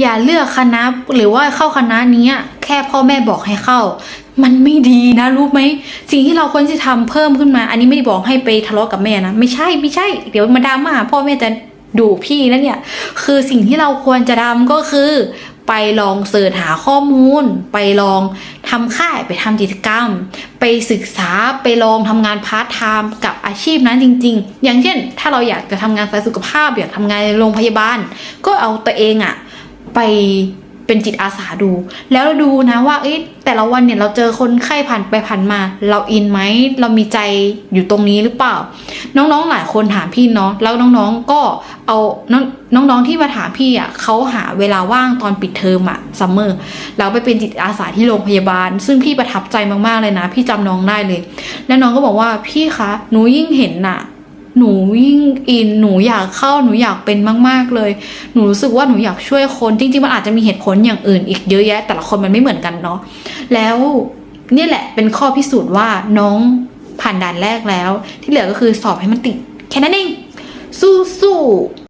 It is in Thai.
อย่าเลือกคณะหรือว่าเข้าคณะนี้แค่พ่อแม่บอกให้เข้า มันไม่ดีนะรู้ไหมสิ่งที่เราควรจะทำเพิ่มขึ้นมา อันนี้ไม่ได้บอกให้ไปทะเลาะกับแม่นะไม่ใช่ไม่ใช่ เดี๋ยวมาดราม่าพ่อแม่จะดูพี่นะเนี่ย คือสิ่งที่เราควรจะทำก็คือ ไปลองเสิร์ชหาข้อมูล ไปลองทำค่ายไปทำกิจกรรม ไปศึกษาไปลองทำงานพาร์ทไทม์กับอาชีพนั้นจริง ๆ อย่างเช่น ถ้าเราอยากจะทำงานสายสุขภาพอยากทำงานในโรงพยาบาล ก็เอาตัวเองอะ ไปเป็นจิตอาสาดู แล้วดูนะว่าเอ้ยแต่ละวันเนี่ยเราเจอคนไข้ผ่านไปผ่านมา เราอินไหมเรามีใจอยู่ตรงนี้หรือเปล่า น้องๆหลายคนถามพี่เนาะแล้วน้องๆก็เอาน้องน้องๆที่มาถามพี่อะเขาหาเวลาว่างตอนปิดเทอมอะซัมเมอร์แล้วไปเป็นจิตอาสาที่โรงพยาบาล ซึ่งพี่ประทับใจมากๆเลยนะ พี่จำน้องได้เลย แล้วน้องก็บอกว่าพี่คะหนูยิ่งเห็นน่ะ หนูยิ่งอินหนูอยากเข้าหนูอยากเป็นมาก ๆเลย หนูรู้สึกว่าหนูอยากช่วยคนจริงๆมันอาจจะมีเหตุผลอย่างอื่น อีกเยอะแยะ แต่ละคนมันไม่เหมือนกันเนาะแล้วนี่แหละเป็นข้อพิสูจน์ว่าน้องผ่านด่านแรกแล้ว ที่เหลือก็คือสอบให้มันติดแค่นั้นเองสู้ๆ